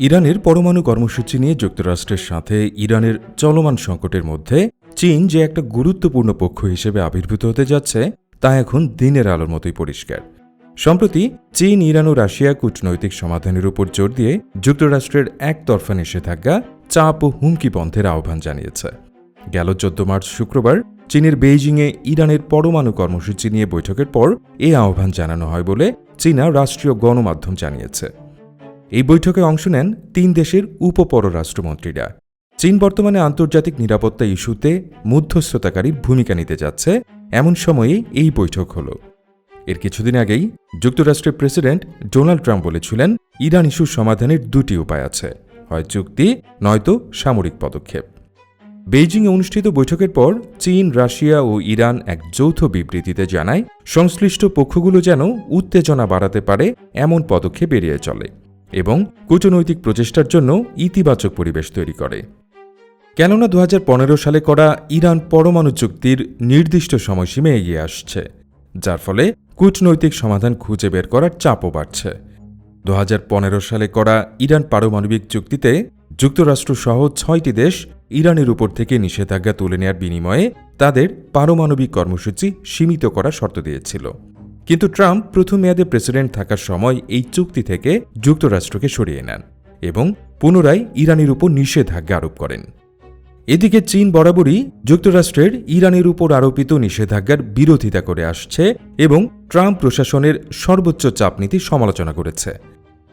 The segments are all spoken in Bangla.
ইরানের পরমাণু কর্মসূচি নিয়ে যুক্তরাষ্ট্রের সাথে ইরানের চলমান সংকটের মধ্যে চীন যে একটা গুরুত্বপূর্ণ পক্ষ হিসেবে আবির্ভূত হতে যাচ্ছে, তা এখন দিনের আলোর মতোই পরিষ্কার। সম্প্রতি চীন, ইরান ও রাশিয়া কূটনৈতিক সমাধানের উপর জোর দিয়ে যুক্তরাষ্ট্রের একতরফা নিষেধাজ্ঞা, চাপ ও হুমকি বন্ধের আহ্বান জানিয়েছে। গেল চোদ্দ মার্চ শুক্রবার চীনের বেইজিংয়ে ইরানের পরমাণু কর্মসূচি নিয়ে বৈঠকের পর এ আহ্বান জানানো হয় বলে চীনা রাষ্ট্রীয় গণমাধ্যম জানিয়েছে। এই বৈঠকে অংশ নেন তিন দেশের উপপররাষ্ট্রমন্ত্রীরা। চীন বর্তমানে আন্তর্জাতিক নিরাপত্তা ইস্যুতে মধ্যস্থতাকারীর ভূমিকা নিতে যাচ্ছে, এমন সময়ে এই বৈঠক হল। এর কিছুদিন আগেই যুক্তরাষ্ট্রের প্রেসিডেন্ট ডোনাল্ড ট্রাম্প বলেছিলেন, ইরান ইস্যুর সমাধানের দুটি উপায় আছে, হয় চুক্তি, নয়তো সামরিক পদক্ষেপ। বেইজিংয়ে অনুষ্ঠিত বৈঠকের পর চীন, রাশিয়া ও ইরান এক যৌথ বিবৃতিতে জানায়, সংশ্লিষ্ট পক্ষগুলো যেন উত্তেজনা বাড়াতে পারে, এমন পদক্ষেপ এড়িয়ে চলে। এবং কূটনৈতিক প্রচেষ্টার জন্য ইতিবাচক পরিবেশ তৈরি করে। কেননা দু হাজার পনেরো সালে করা ইরান পরমাণু চুক্তির নির্দিষ্ট সময়সীমে এগিয়ে আসছে, যার ফলে কূটনৈতিক সমাধান খুঁজে বের করার চাপও বাড়ছে। দু হাজার পনেরো সালে করা ইরান পারমাণবিক চুক্তিতে যুক্তরাষ্ট্রসহ ছয়টি দেশ ইরানের উপর থেকে নিষেধাজ্ঞা তুলে নেয়ার বিনিময়ে তাদের পারমাণবিক কর্মসূচি সীমিত করা শর্ত দিয়েছিল। কিন্তু ট্রাম্প প্রথম মেয়াদে প্রেসিডেন্ট থাকার সময় এই চুক্তি থেকে যুক্তরাষ্ট্রকে সরিয়ে নেন এবং পুনরায় ইরানের উপর নিষেধাজ্ঞা আরোপ করেন। এদিকে চীন বরাবরই যুক্তরাষ্ট্রের ইরানের উপর আরোপিত নিষেধাজ্ঞার বিরোধিতা করে আসছে এবং ট্রাম্প প্রশাসনের সর্বোচ্চ চাপ নীতি সমালোচনা করেছে।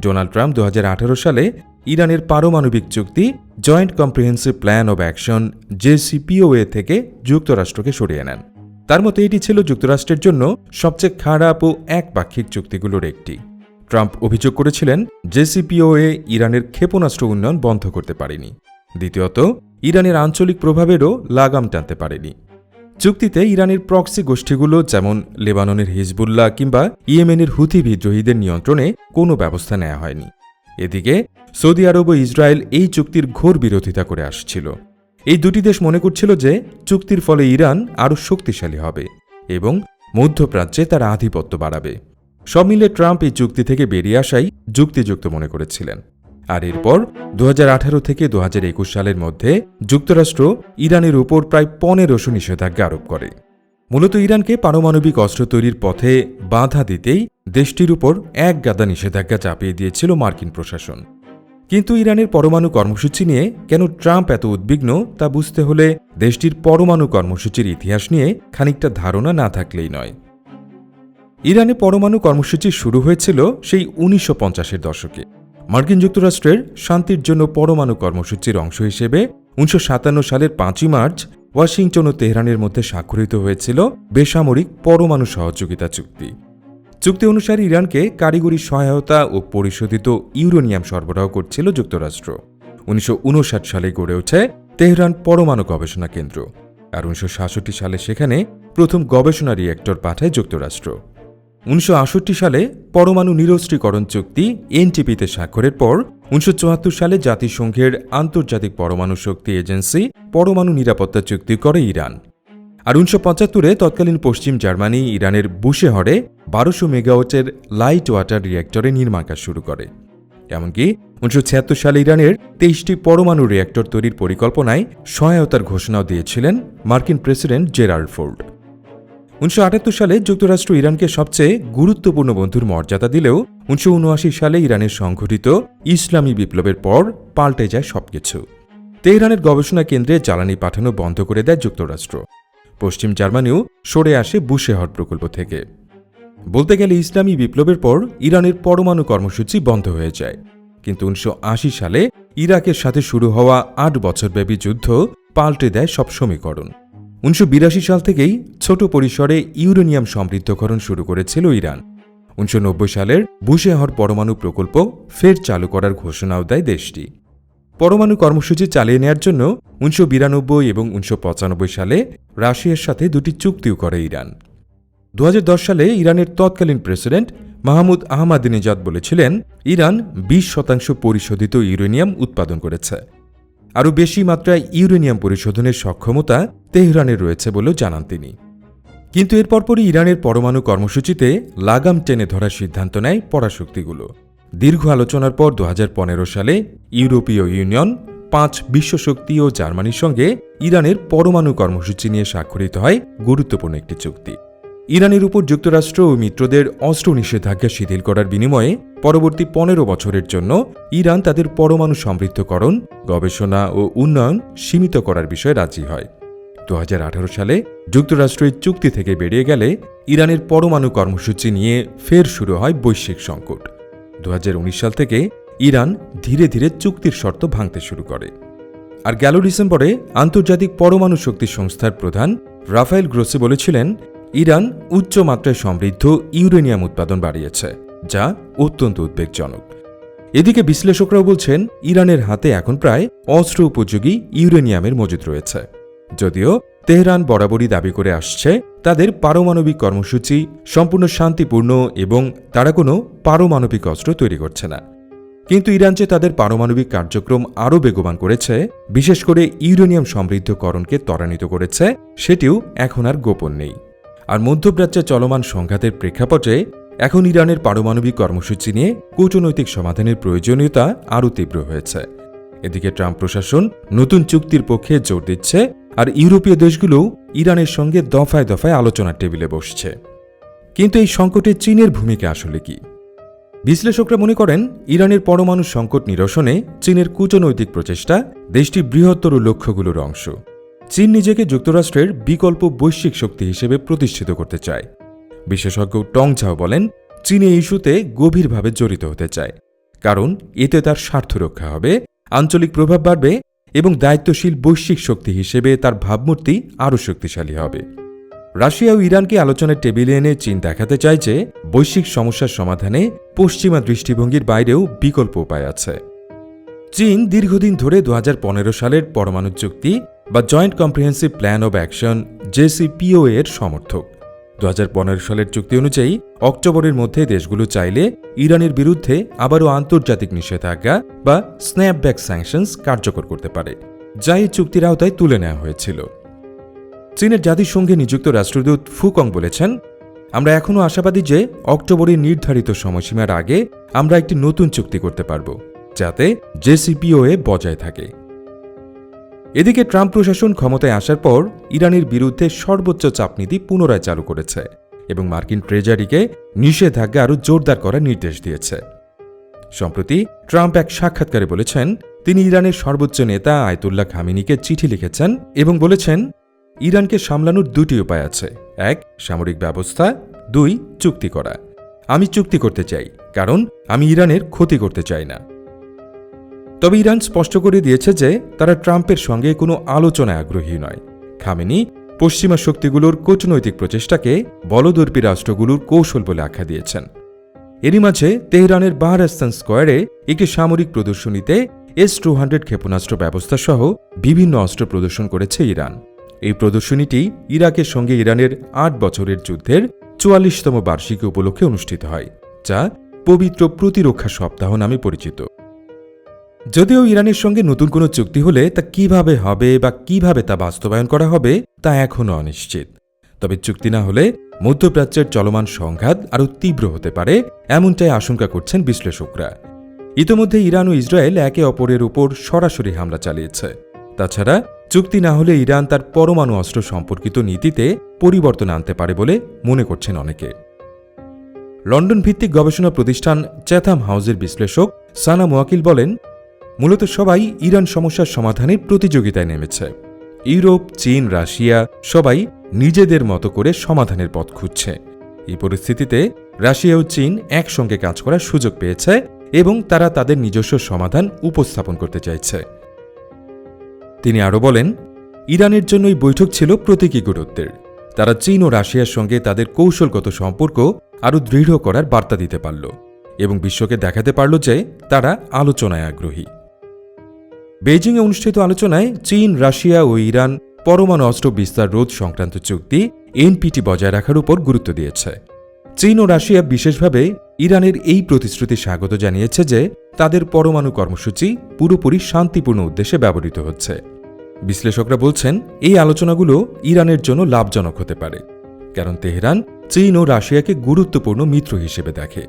ডোনাল্ড ট্রাম্প দু হাজার আঠারো সালে ইরানের পারমাণবিক চুক্তি joint comprehensive plan of action JCPOA থেকে যুক্তরাষ্ট্রকে সরিয়ে নেন। তার মতে এটি ছিল যুক্তরাষ্ট্রের জন্য সবচেয়ে খারাপ ও একপাক্ষিক চুক্তিগুলোর একটি। ট্রাম্প অভিযোগ করেছিলেন, জেসিপিওএ ইরানের ক্ষেপণাস্ত্র উন্নয়ন বন্ধ করতে পারেনি। দ্বিতীয়ত, ইরানের আঞ্চলিক প্রভাবেরও লাগাম টানতে পারেনি। চুক্তিতে ইরানের প্রক্সি গোষ্ঠীগুলো যেমন লেবাননের হিজবুল্লাহ কিংবা ইয়েমেনের হুথি বিদ্রোহীদের নিয়ন্ত্রণে কোনো ব্যবস্থা নেওয়া হয়নি। এদিকে, সৌদি আরব ও ইসরায়েল এই চুক্তির ঘোর বিরোধিতা করে আসছিল। এই দুটি দেশ মনে করছিল যে চুক্তির ফলে ইরান আরও শক্তিশালী হবে এবং মধ্যপ্রাচ্যে তার আধিপত্য বাড়াবে। সব মিলে ট্রাম্প এই চুক্তি থেকে বেরিয়ে আসাই যুক্তিযুক্ত মনে করেছিলেন। আর এরপর দু হাজার আঠারো থেকে দু হাজার একুশ সালের মধ্যে যুক্তরাষ্ট্র ইরানের উপর প্রায় পনেরোশো নিষেধাজ্ঞা আরোপ করে। মূলত ইরানকে পারমাণবিক অস্ত্র তৈরির পথে বাধা দিতেই দেশটির উপর এক গাদা নিষেধাজ্ঞা চাপিয়ে দিয়েছিল মার্কিন প্রশাসন। কিন্তু ইরানের পরমাণু কর্মসূচি নিয়ে কেন ট্রাম্প এত উদ্বিগ্ন তা বুঝতে হলে দেশটির পরমাণু কর্মসূচির ইতিহাস নিয়ে খানিকটা ধারণা না থাকলেই নয়। ইরানে পরমাণু কর্মসূচি শুরু হয়েছিল সেই উনিশশো পঞ্চাশের দশকে। মার্কিন যুক্তরাষ্ট্রের শান্তির জন্য পরমাণু কর্মসূচির অংশ হিসেবে উনিশশো সাতান্ন সালের পাঁচই মার্চ ওয়াশিংটন ও তেহরানের মধ্যে স্বাক্ষরিত হয়েছিল বেসামরিক পরমাণু সহযোগিতা চুক্তি। চুক্তি অনুসারে ইরানকে কারিগরি সহায়তা ও পরিশোধিত ইউরেনিয়াম সরবরাহ করছিল যুক্তরাষ্ট্র। উনিশশো উনষাট সালে গড়ে ওঠে তেহরান পরমাণু গবেষণা কেন্দ্র আর উনিশশো সাতষট্টি সালে সেখানে প্রথম গবেষণা রিয়েক্টর পাঠায় যুক্তরাষ্ট্র। উনিশশো সালে পরমাণু নিরস্ত্রীকরণ চুক্তি এনটিপিতে স্বাক্ষরের পর উনিশশো চুয়াত্তর সালে জাতিসংঘের আন্তর্জাতিক পরমাণু শক্তি এজেন্সি পরমাণু নিরাপত্তা চুক্তি করে ইরান। আর উনিশশো তৎকালীন পশ্চিম জার্মানি ইরানের বুশেহরে বারোশো মেগাওয়াটের লাইট ওয়াটার রিয়েক্টরে নির্মাণ কাজ শুরু করে। এমনকি উনিশশো ছিয়াত্তর সালে ইরানের তেইশটি পরমাণু রিয়েক্টর তৈরির পরিকল্পনায় সহায়তার ঘোষণাও দিয়েছিলেন মার্কিন প্রেসিডেন্ট জেরাল্ড ফোর্ড। উনিশশো সালে যুক্তরাষ্ট্র ইরানকে সবচেয়ে গুরুত্বপূর্ণ বন্ধুর মর্যাদা দিলেও উনিশশো উনআশি সালে ইরানের সংঘটিত ইসলামী বিপ্লবের পর পাল্টে যায় সবকিছু। তেহরানের গবেষণা কেন্দ্রে জ্বালানি পাঠানো বন্ধ করে দেয় যুক্তরাষ্ট্র। পশ্চিম জার্মানিও সরে আসে বুশেহর প্রকল্প থেকে। বলতে গেলে ইসলামী বিপ্লবের পর ইরানের পরমাণু কর্মসূচি বন্ধ হয়ে যায়। কিন্তু উনিশশো আশি সালে ইরাকের সাথে শুরু হওয়া আট বছরব্যাপী যুদ্ধ পাল্টে দেয় সব সমীকরণ। উনিশশো বিরাশি সাল থেকেই ছোট পরিসরে ইউরেনিয়াম সমৃদ্ধকরণ শুরু করেছিল ইরান। উনিশশো নব্বই সালের বুশেহর পরমাণু প্রকল্প ফের চালু করার ঘোষণাও দেয় দেশটি। পরমাণু কর্মসূচি চালিয়ে নেয়ার জন্য উনিশশো বিরানব্বই এবং উনিশশো পঁচানব্বই সালে রাশিয়ার সাথে দুটি চুক্তিও করে ইরান। দু হাজার দশ সালে ইরানের তৎকালীন প্রেসিডেন্ট মাহমুদ আহমাদিনেজাদ বলেছিলেন, ইরান বিশ শতাংশ পরিশোধিত ইউরেনিয়াম উৎপাদন করেছে। আরও বেশি মাত্রায় ইউরেনিয়াম পরিশোধনের সক্ষমতা তেহরানের রয়েছে বলেও জানান তিনি। কিন্তু এর পরপরই ইরানের পরমাণু কর্মসূচিতে লাগাম টেনে ধরার সিদ্ধান্ত নেয় পরাশক্তিগুলো। দীর্ঘ আলোচনার পর দু হাজার পনেরো সালে ইউরোপীয় ইউনিয়ন, পাঁচ বিশ্বশক্তি ও জার্মানির সঙ্গে ইরানের পরমাণু কর্মসূচি নিয়ে স্বাক্ষরিত হয় গুরুত্বপূর্ণ একটি চুক্তি। ইরানের উপর যুক্তরাষ্ট্র ও মিত্রদের অস্ত্র নিষেধাজ্ঞা শিথিল করার বিনিময়ে পরবর্তী পনেরো বছরের জন্য ইরান তাদের পরমাণু সমৃদ্ধকরণ, গবেষণা ও উন্নয়ন সীমিত করার বিষয়ে রাজি হয়। দু হাজার আঠারো সালে যুক্তরাষ্ট্র এই চুক্তি থেকে বেরিয়ে গেলে ইরানের পরমাণু কর্মসূচি নিয়ে ফের শুরু হয় বৈশ্বিক সংকট। দু হাজার উনিশ সাল থেকে ইরান ধীরে ধীরে চুক্তির শর্ত ভাঙতে শুরু করে। আর গেল ডিসেম্বরে আন্তর্জাতিক পরমাণু শক্তি সংস্থার প্রধান রাফায়েল গ্রোসে বলেছিলেন ইরান উচ্চ মাত্রায় সমৃদ্ধ ইউরেনিয়াম উৎপাদন বাড়িয়েছে, যা অত্যন্ত উদ্বেগজনক। এদিকে বিশ্লেষকরাও বলছেন, ইরানের হাতে এখন প্রায় অস্ত্র উপযোগী ইউরেনিয়ামের মজুদ রয়েছে। যদিও তেহরান বরাবরই দাবি করে আসছে, তাদের পারমাণবিক কর্মসূচি সম্পূর্ণ শান্তিপূর্ণ এবং তারা কোনো পারমাণবিক অস্ত্র তৈরি করছে না। কিন্তু ইরান যে তাদের পারমাণবিক কার্যক্রম আরও বেগবান করেছে, বিশেষ করে ইউরেনিয়াম সমৃদ্ধকরণকে ত্বরান্বিত করেছে, সেটিও এখন আর গোপন নেই। আর মধ্যপ্রাচ্যে চলমান সংঘাতের প্রেক্ষাপটে এখন ইরানের পারমাণবিক কর্মসূচি নিয়ে কূটনৈতিক সমাধানের প্রয়োজনীয়তা আরও তীব্র হয়েছে। এদিকে ট্রাম্প প্রশাসন নতুন চুক্তির পক্ষে জোর দিচ্ছে আর ইউরোপীয় দেশগুলোও ইরানের সঙ্গে দফায় দফায় আলোচনার টেবিলে বসছে। কিন্তু এই সংকটে চীনের ভূমিকা আসলে কি? বিশ্লেষকরা মনে করেন, ইরানের পরমাণু সংকট নিরসনে চীনের কূটনৈতিক প্রচেষ্টা দেশটির বৃহত্তর লক্ষ্যগুলোর অংশ। চীন নিজেকে যুক্তরাষ্ট্রের বিকল্প বৈশ্বিক শক্তি হিসেবে প্রতিষ্ঠিত করতে চায়। বিশেষজ্ঞ টং ঝাও বলেন, চীন এই ইস্যুতে গভীরভাবে জড়িত হতে চায়, কারণ এতে তার স্বার্থ রক্ষা হবে, আঞ্চলিক প্রভাব বাড়বে এবং দায়িত্বশীল বৈশ্বিক শক্তি হিসেবে তার ভাবমূর্তি আরও শক্তিশালী হবে। রাশিয়া ও ইরানকে আলোচনার টেবিলে এনে চীন দেখাতে চায় যে, বৈশ্বিক সমস্যার সমাধানে পশ্চিমা দৃষ্টিভঙ্গির বাইরেও বিকল্প উপায় আছে। চীন দীর্ঘদিন ধরে দু হাজার পনেরো সালের পরমাণু চুক্তি বা joint comprehensive plan of action JCPO এর সমর্থক। দু হাজার পনেরো সালের চুক্তি অনুযায়ী অক্টোবরের মধ্যে দেশগুলো চাইলে ইরানের বিরুদ্ধে আবারও আন্তর্জাতিক নিষেধাজ্ঞা বা স্ন্যাপব্যাক স্যাংশনস কার্যকর করতে পারে, যা এই চুক্তির আওতায় তুলে নেওয়া হয়েছিল। চীনের জাতিসংঘে নিযুক্ত রাষ্ট্রদূত ফুকং বলেছেন, আমরা এখনও আশাবাদী যে অক্টোবরের নির্ধারিত সময়সীমার আগে আমরা একটি নতুন চুক্তি করতে পারব, যাতে জেসিপিওএ বজায় থাকে। এদিকে ট্রাম্প প্রশাসন ক্ষমতায় আসার পর ইরানের বিরুদ্ধে সর্বোচ্চ চাপনীতি পুনরায় চালু করেছে এবং মার্কিন ট্রেজারিকে নিষেধাজ্ঞা আরও জোরদার করার নির্দেশ দিয়েছে। সম্প্রতি ট্রাম্প এক সাক্ষাৎকারে বলেছেন, তিনি ইরানের সর্বোচ্চ নেতা আয়তুল্লাহ খামিনিকে চিঠি লিখেছেন এবং বলেছেন, ইরানকে সামলানোর দুটি উপায় আছে। এক, সামরিক ব্যবস্থা। দুই, চুক্তি করা। আমি চুক্তি করতে চাই, কারণ আমি ইরানের ক্ষতি করতে চাই না। তবে ইরান স্পষ্ট করে দিয়েছে যে তারা ট্রাম্পের সঙ্গে কোনো আলোচনায় আগ্রহী নয়। খামেনি, পশ্চিমা শক্তিগুলোর কূটনৈতিক প্রচেষ্টাকে বলদর্পী রাষ্ট্রগুলোর কৌশল বলে আখ্যা দিয়েছেন। এরই মাঝে তেহরানের বাহারাস্তান স্কোয়ারে একটি সামরিক প্রদর্শনীতে এস টু হান্ড্রেড ক্ষেপণাস্ত্র ব্যবস্থা সহ বিভিন্ন অস্ত্র প্রদর্শন করেছে ইরান। এই প্রদর্শনীটি ইরাকের সঙ্গে ইরানের আট বছরের যুদ্ধের চুয়াল্লিশতম বার্ষিকী উপলক্ষে অনুষ্ঠিত হয়, যা পবিত্র প্রতিরক্ষা সপ্তাহ নামে পরিচিত। যদিও ইরানের সঙ্গে নতুন কোনো চুক্তি হলে তা কীভাবে হবে বা কীভাবে তা বাস্তবায়ন করা হবে, তা এখনও অনিশ্চিত। তবে চুক্তি না হলে মধ্যপ্রাচ্যের চলমান সংঘাত আরও তীব্র হতে পারে, এমনটাই আশঙ্কা করছেন বিশ্লেষকরা। ইতোমধ্যে ইরান ও ইসরায়েল একে অপরের উপর সরাসরি হামলা চালিয়েছে। তাছাড়া চুক্তি না হলে ইরান তার পরমাণু অস্ত্র সম্পর্কিত নীতিতে পরিবর্তন আনতে পারে বলে মনে করছেন অনেকে। লন্ডন ভিত্তিক গবেষণা প্রতিষ্ঠান চ্যাথাম হাউসের বিশ্লেষক সানা মোয়াকিল বলেন মূলত সবাই ইরান সমস্যার সমাধানের প্রতিযোগিতায় নেমেছে। ইউরোপ, চীন, রাশিয়া সবাই নিজেদের মতো করে সমাধানের পথ খুঁজছে। এই পরিস্থিতিতে রাশিয়া ও চীন একসঙ্গে কাজ করার সুযোগ পেয়েছে এবং তারা তাদের নিজস্ব সমাধান উপস্থাপন করতে চাইছে। তিনি আরও বলেন, ইরানের জন্য এই বৈঠক ছিল প্রতীকী গুরুত্বের। তারা চীন ও রাশিয়ার সঙ্গে তাদের কৌশলগত সম্পর্ক আরও দৃঢ় করার বার্তা দিতে পারল এবং বিশ্বকে দেখাতে পারল যে তারা আলোচনায় আগ্রহী। বেইজিংয়ে অনুষ্ঠিত আলোচনায় চীন, রাশিয়া ও ইরান পরমাণু অস্ত্র বিস্তার রোধ সংক্রান্ত চুক্তি এনপিটি বজায় রাখার উপর গুরুত্ব দিয়েছে। চীন ও রাশিয়া বিশেষভাবে ইরানের এই প্রতিশ্রুতি স্বাগত জানিয়েছে যে তাদের পরমাণু কর্মসূচি পুরোপুরি শান্তিপূর্ণ উদ্দেশ্যে ব্যবহৃত হচ্ছে। বিশ্লেষকরা বলছেন, এই আলোচনাগুলো ইরানের জন্য লাভজনক হতে পারে, কারণ তেহরান চীন ও রাশিয়াকে গুরুত্বপূর্ণ মিত্র হিসেবে দেখে।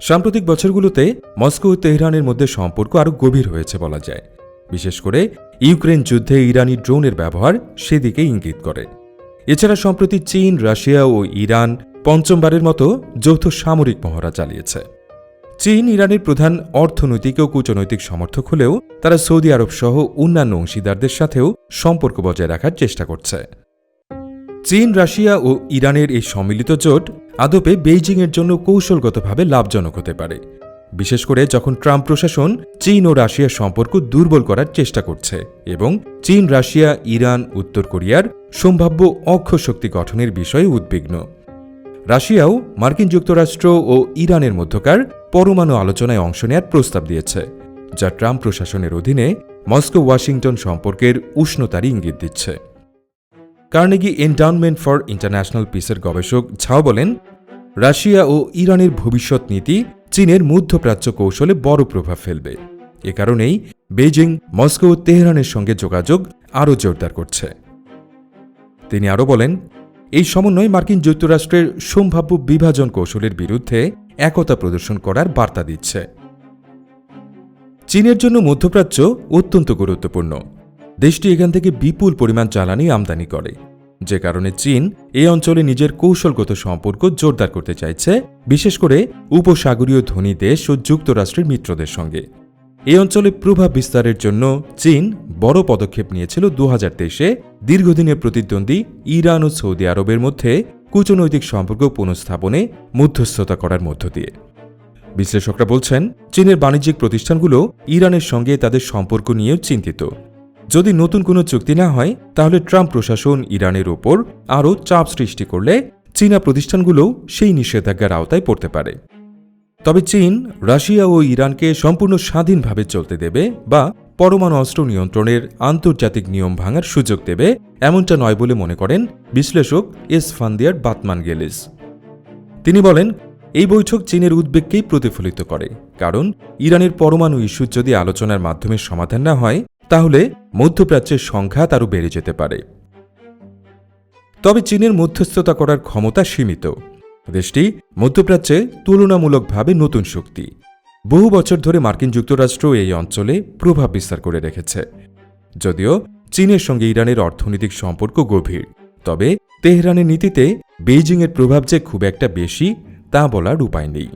সাম্প্রতিক বছরগুলোতে মস্কো ও তেহরানের মধ্যে সম্পর্ক আরও গভীর হয়েছে বলা যায়। বিশেষ করে ইউক্রেন যুদ্ধে ইরানি ড্রোনের ব্যবহার সেদিকে ইঙ্গিত করে। এছাড়া সম্প্রতি চীন, রাশিয়া ও ইরান পঞ্চমবারের মতো যৌথ সামরিক মহড়া চালিয়েছে। চীন, ইরানের প্রধান অর্থনৈতিক ও কূটনৈতিক সমর্থক হলেও তারা সৌদি আরব সহ অন্যান্য অংশীদারদের সাথেও সম্পর্ক বজায় রাখার চেষ্টা করছে। চীন, রাশিয়া ও ইরানের এই সম্মিলিত জোট আদপে বেইজিংয়ের জন্য কৌশলগতভাবে লাভজনক হতে পারে। বিশেষ করে যখন ট্রাম্প প্রশাসন চীন ও রাশিয়ার সম্পর্ক দুর্বল করার চেষ্টা করছে এবং চীন, রাশিয়া, ইরান, উত্তর কোরিয়ার সম্ভাব্য অক্ষ শক্তি গঠনের বিষয়ে উদ্বিগ্ন। রাশিয়াও মার্কিন যুক্তরাষ্ট্র ও ইরানের মধ্যকার পরমাণু আলোচনায় অংশ নেয়ার প্রস্তাব দিয়েছে, যা ট্রাম্প প্রশাসনের অধীনে মস্কো ওয়াশিংটন সম্পর্কের উষ্ণতারই ইঙ্গিত দিচ্ছে। কার্নেগি এন্ডাউনমেন্ট ফর ইন্টারন্যাশনাল পিসের গবেষক ঝাও বলেন, রাশিয়া ও ইরানের ভবিষ্যৎ নীতি চীনের মধ্যপ্রাচ্য কৌশলে বড় প্রভাব ফেলবে। এ কারণেই বেজিং মস্কো ও তেহরানের সঙ্গে যোগাযোগ আরও জোরদার করছে। তিনি আরও বলেন, এই সমন্বয় মার্কিন যুক্তরাষ্ট্রের সম্ভাব্য বিভাজন কৌশলের বিরুদ্ধে একতা প্রদর্শন করার বার্তা দিচ্ছে। চীনের জন্য মধ্যপ্রাচ্য অত্যন্ত গুরুত্বপূর্ণ। দেশটি এখান থেকে বিপুল পরিমাণ জ্বালানি আমদানি করে। যে কারণে চীন এই অঞ্চলে নিজের কৌশলগত সম্পর্ক জোরদার করতে চাইছে, বিশেষ করে উপসাগরীয় ধনী দেশ ও যুক্তরাষ্ট্রের মিত্রদের সঙ্গে। এই অঞ্চলে প্রভাব বিস্তারের জন্য চীন বড় পদক্ষেপ নিয়েছিল দু হাজার তেইশে। দীর্ঘদিনের প্রতিদ্বন্দ্বী ইরান ও সৌদি আরবের মধ্যে কূটনৈতিক সম্পর্ক পুনঃস্থাপনে মধ্যস্থতা করার মধ্য দিয়ে। বিশ্লেষকরা বলছেন, চীনের বাণিজ্যিক প্রতিষ্ঠানগুলো ইরানের সঙ্গে তাদের সম্পর্ক নিয়েও চিন্তিত। যদি নতুন কোনো চুক্তি না হয়, তাহলে ট্রাম্প প্রশাসন ইরানের ওপর আরও চাপ সৃষ্টি করলে চীনা প্রতিষ্ঠানগুলোও সেই নিষেধাজ্ঞার আওতায় পড়তে পারে। তবে চীন, রাশিয়া ও ইরানকে সম্পূর্ণ স্বাধীনভাবে চলতে দেবে বা পরমাণু অস্ত্র নিয়ন্ত্রণের আন্তর্জাতিক নিয়ম ভাঙার সুযোগ দেবে, এমনটা নয় বলে মনে করেন বিশ্লেষক এস ফান্দিয়ার বাতমান গেলিস তিনি বলেন, এই বৈঠক চীনের উদ্বেগকেই প্রতিফলিত করে, কারণ ইরানের পরমাণু ইস্যু যদি আলোচনার মাধ্যমে সমাধান না হয় তাহলে মধ্যপ্রাচ্যের সংঘাত আরও বেড়ে যেতে পারে। তবে চীনের মধ্যস্থতা করার ক্ষমতা সীমিত। দেশটি মধ্যপ্রাচ্যে তুলনামূলকভাবে নতুন শক্তি। বহু বছর ধরে মার্কিন যুক্তরাষ্ট্র এই অঞ্চলে প্রভাব বিস্তার করে রেখেছে। যদিও চীনের সঙ্গে ইরানের অর্থনৈতিক সম্পর্ক গভীর, তবে তেহরানের নীতিতে বেইজিংয়ের প্রভাব যে খুব একটা বেশি তা বলার উপায় নেই।